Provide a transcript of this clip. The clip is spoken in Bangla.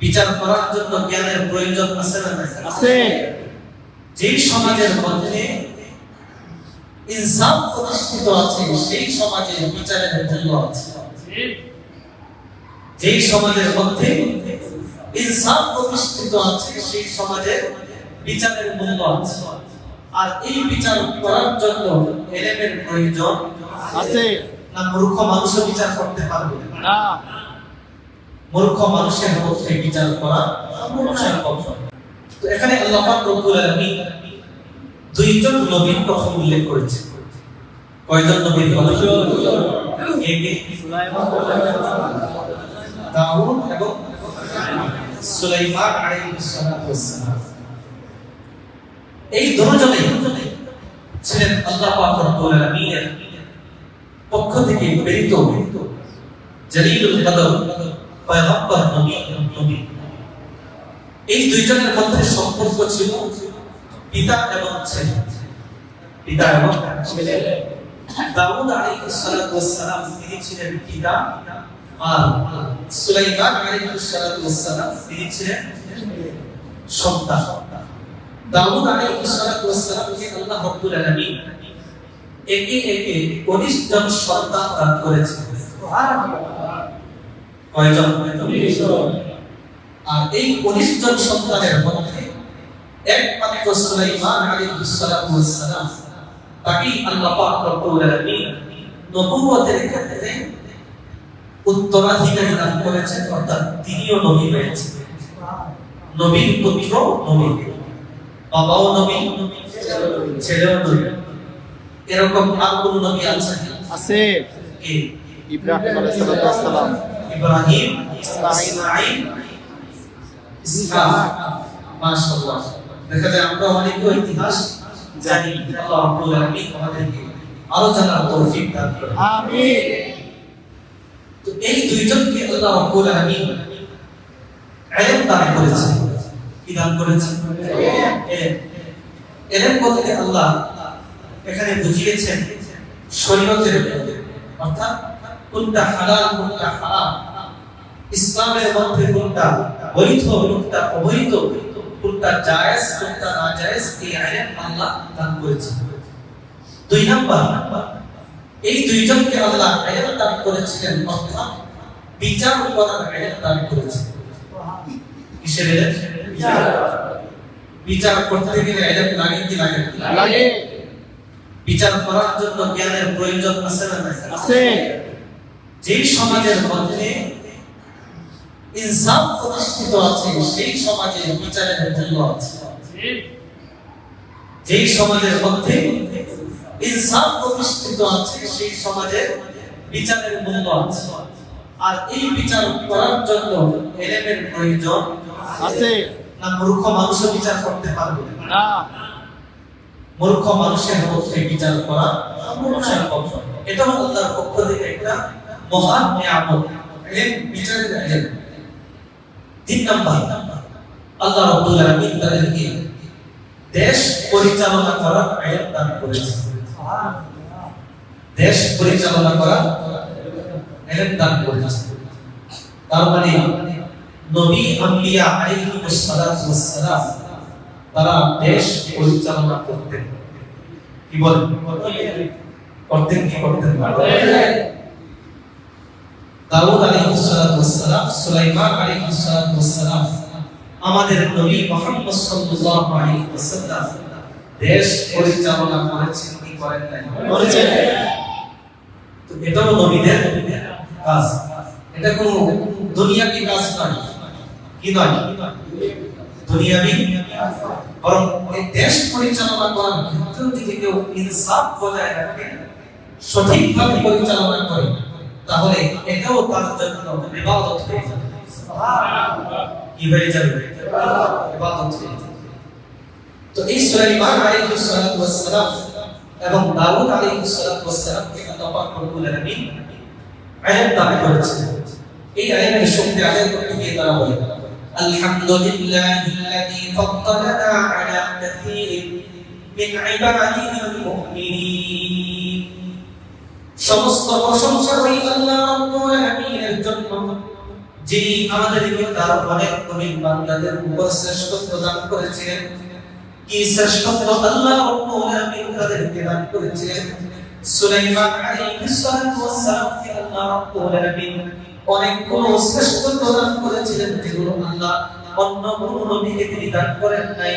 বিচার করার জন্য জ্ঞানের প্রয়োজন আছে না নাই? আছে। যেই সমাজের মধ্যে ইনসাফ প্রতিষ্ঠিত আছে সেই সমাজে বিচারের মূল্য আছে। যেই সমাজের মধ্যে ইনসাফ প্রতিষ্ঠিত আছে সেই সমাজের বিচারের মূল্য আছে। আর এই বিচার করার জন্য এলেমের প্রয়োজন আছে। না মূর্খ মানুষও বিচার করতে পারবে? না। মূর্খ মানুষের মধ্যে বিচার করা এখানে আল্লাহ রব্বুল দুইজন নবীর কথা উল্লেখ করেছে কয়জন নবীর এবং এই ছিলেন আল্লাহ রব্বুল পক্ষ থেকে প্রেরিত। পয়গম্বর নবী নবী। এই দুইজনের মধ্যে সম্পর্ক ছিল পিতা এবং ছেলে। পিতা এবং ছেলে। দাউদ আলাইহিস তিনি ছিলেন পিতা আর সুলাইমান আলাইহিস তিনি ছিলেন সন্তান। দাউদ আলাইহিস সালাতু আল্লাহ রাব্বুল আলামিন। একে একে 19 জন সন্তান দান করেছেন। কয়জন? আর এই 19 জন সন্তানের মধ্যে একমাত্র সুলাইমান আলাইহিস সালাতু ওয়াসসালাম তাকে আল্লাহ পাক রব্বুল আলামিন নবুয়তের ক্ষেত্রে উত্তরাধিকারী দান করেছেন অর্থাৎ তিনিও নবী হয়েছেন। নবীর পুত্র নবী বাবাও নবী ছেলেও নবী। এরকম আর কোন নবী আছে? আছে। ইব্রাহিম আলাইহিস সালাম ইব্রাহিম ইসমাঈল, ইসহাক মাশাআল্লাহ। দেখা যায় আমরা অনেক ইতিহাস জানি আল্লাহ রাব্বুল আলামিন আমাদেরকে তৌফিক দান করেন। আমিন। তো এই দুইজনকে আল্লাহ রাব্বুল আলামিন ইলম দান কি দান ইলম বলতে আল্লাহ এখানে বুঝিয়েছেন শরীয়তের। অর্থাৎ কোনটা হালাল কোনটা হারাম। ইসলামের মধ্যে কোনটা বৈধ কোনটা অবৈধ কোনটা জায়েজ কোনটা নাজায়েজ এই ইলম আল্লাহ দান করেছেন। দুই নাম্বার এই দুইজনকে আল্লাহ ইলম দান করেছিলেন অর্থাৎ বিচার করার ইলম দান করেছেন। ইলম বিচার করতে গেলে ইলম লাগে কি লাগে লাগে। বিচার করার জন্য জ্ঞানের প্রয়োজন আছে না আছে। যেই সমাজের মধ্যে ইনসাফ প্রতিষ্ঠিত আছে সেই সমাজে বিচারের মূল্য আছে। যেই সমাজের মধ্যে ইনসাফ প্রতিষ্ঠিত আছে সেই সমাজে বিচারের মূল্য আছে। আর এই বিচার করার জন্য এলেমের প্রয়োজন আছে না মূর্খ মানুষও বিচার করতে পারবে? না। মূর্খ মানুষের মধ্যে বিচার করা সম্ভব। এটাও আল্লাহর পক্ষ থেকে একটা মহান নিয়ামত। এলেম বিচারের এলেম। তিন নাম্বার, আল্লাহ রাব্বুল আলামিন তাদেরকে দেশ পরিচালনা করার আয়াত দান করেছে দেশ পরিচালনা করা এলেম দান করেছে তার মানে নবী আম্বিয়া আলাইহিমুস সালাতু ওয়াস সালাম তারা দেশ পরিচালনা করতেন। কি বলেন? করতেন কি করতেন? না? দাউদ আলাইহিস সালাতু ওয়াস সালাম সুলাইমান আলাইহিস সালাতু ওয়াস সালাম আমাদের নবী মুহাম্মদ সাল্লাল্লাহু আলাইহি ওয়াসাল্লাম দেশ পরিচালনা করেছেন কি করেন নাই? করেছেন। তো এটাও নবীদের কাজ। এটা কোনো দুনিয়াবি কাজ নয়। কি নয়? দুনিয়াবি বরং এই দেশ পরিচালনা করার ক্ষেত্রে যদি কেউ ইনসাফ বজায় রাখে সঠিকভাবে পরিচালনা করে তাহলে এটাও তার জন্য ইবাদত হয়ে যাবে। কি হয়ে যাবে? ইবাদত হয়ে যাবে। তো এই সুলাইমান আলাইহিস সালাতু ওয়াস সালাম এবং দাউদ আলাইহিস সালাতু ওয়াস সালাম কে আল্লাহ পাক রব্বুল আলামিন আয়াত দান করেছেন। এই আয়াতের শক্তি আদায় করতে গিয়ে তারা বলে, আলহামদুলিল্লাহিল্লাযী ফাদ্দালানা আলা কাসীরিন মিন ইবাদিহিল মুমিনিন। সমস্ত প্রশংসা আল্লাহ রাব্বুল জন্য, যিনি আমাদেরকে তার অনেক নবী বান্দাদের উপর শ্রেষ্ঠত্ব দান করেছিলেন। কি শ্রেষ্ঠত্ব আল্লাহ রাব্বুল তাদেরকে দান করেছিলেন? সুলাইমান আল্লাহ রাব্বুল আলামিন অনেক কোন শ্রেষ্ঠত্ব দান করেছিলেন যেগুলো আল্লাহ অন্য কোন নবীকে তিনি দান করেন নাই।